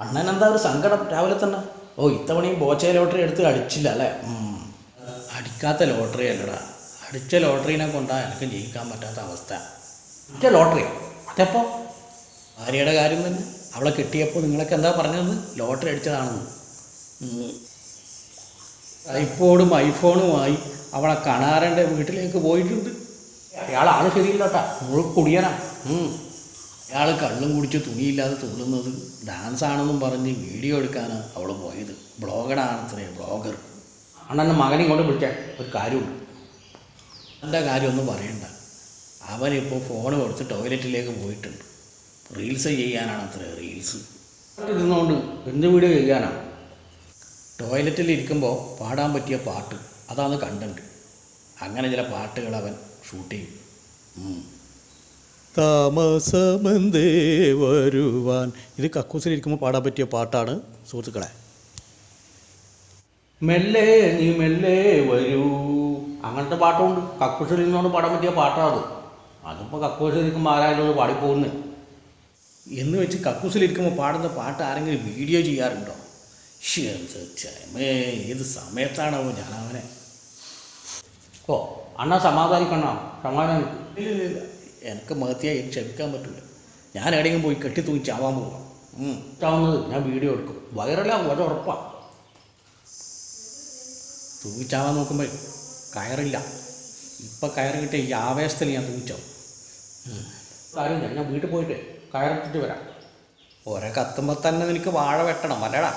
അണ്ണൻ എന്താ ഒരു സങ്കടം? രാവിലെ തന്നെ. ഓ ഇത്തവണയും ബോച്ച ലോട്ടറി എടുത്ത് അടിച്ചില്ല അല്ലേ. അടിക്കാത്ത ലോട്ടറി അല്ലടാ. അടിച്ച ലോട്ടറീനെ കൊണ്ടാ എനിക്ക് ജീവിക്കാൻ പറ്റാത്ത അവസ്ഥ. അടിച്ച ലോട്ടറി? അതെപ്പോ? ഭാര്യയുടെ കാര്യം തന്നെ. അവളെ കിട്ടിയപ്പോൾ നിങ്ങളൊക്കെ എന്താ പറഞ്ഞത്? ലോട്ടറി അടിച്ചതാണെന്ന്. ഐഫോണും ഐഫോണുമായി അവളെ കാണാറേണ്ട വീട്ടിലേക്ക് പോയിട്ടുണ്ട്. അയാൾ ആൾ ശരിയില്ലട്ടാ മുഴു അയാൾ കള്ളും കുടിച്ച് തുണിയില്ലാതെ തുള്ളുന്നത് ഡാൻസ് ആണെന്നും പറഞ്ഞ് വീഡിയോ എടുക്കാനാണ് അവൾ പോയത്. ബ്ലോഗറാണത്രേ ബ്ലോഗർ. അണ്ണന്റെ മകനെ ഇങ്ങോട്ട് വിളിക്കാൻ ഒരു കാര്യമുണ്ട്. എന്റെ കാര്യമൊന്നും പറയണ്ട. അവനിപ്പോൾ ഫോൺ കൊടുത്ത് ടോയ്ലറ്റിലേക്ക് പോയിട്ടുണ്ട്. റീൽസ് ചെയ്യാനാണ് അത്ര റീൽസ് ഇരുന്നുകൊണ്ട് എന്ത് വീഡിയോ ചെയ്യാനാണ് ടോയ്ലറ്റിൽ ഇരിക്കുമ്പോൾ പാടാൻ പറ്റിയ പാട്ട് അതാണ് കണ്ടന്റ് അങ്ങനെ ചില പാട്ടുകൾ അവൻ ഷൂട്ട് ചെയ്യും. താമസമെന്തേ വരുവാൻ ഇത് കക്കൂസിലിരിക്കുമ്പോൾ പാടാൻ പറ്റിയ പാട്ടാണ് സുഹൃത്തുക്കളെ. മെല്ലെ നീ മെല്ലെ വരൂ. അങ്ങനത്തെ പാട്ടുണ്ട്. കക്കൂസിൽ നിന്നുകൊണ്ട് പാടാൻ പറ്റിയ പാട്ടാണ് അത്. അതിപ്പോൾ കക്കൂസിൽ ഇരിക്കുമ്പോൾ ആരായാലും പാടിപ്പോകുന്നു. എന്ന് വെച്ച് കക്കൂസിലിരിക്കുമ്പോൾ പാടുന്ന പാട്ട് ആരെങ്കിലും വീഡിയോ ചെയ്യാറുണ്ടോ? ഏത് സമയത്താണോ ഞാൻ അവനെ ഓ അണ്ണാ സമാധാനിക്കണം? സമാധാനം ഇല്ല ഇല്ല ഇല്ല. എനിക്ക് മഹത്തിയായി എനിക്ക് ക്ഷമിക്കാൻ പറ്റില്ല ഞാൻ എവിടെയെങ്കിലും പോയി കെട്ടി തൂങ്ങി ചാവാൻ പോവാം. ചാവുന്നത് ഞാൻ വീഡിയോ എടുക്കും. വൈറലാകും അത് ഉറപ്പാണ് തൂങ്ങി ചാവാൻ നോക്കുമ്പോൾ കയറില്ല. ഇപ്പം കയറ് കിട്ടിയ ഈ ആവേശത്തിൽ ഞാൻ തൂങ്ങിച്ചാവും. കാര്യം ഞാൻ വീട്ടിൽ പോയിട്ട് കയറിട്ടിട്ട് വരാം. ഒരേ കത്തുമ്പോൾ തന്നെ നിനക്ക് വാഴ വെട്ടണം അല്ലടാ?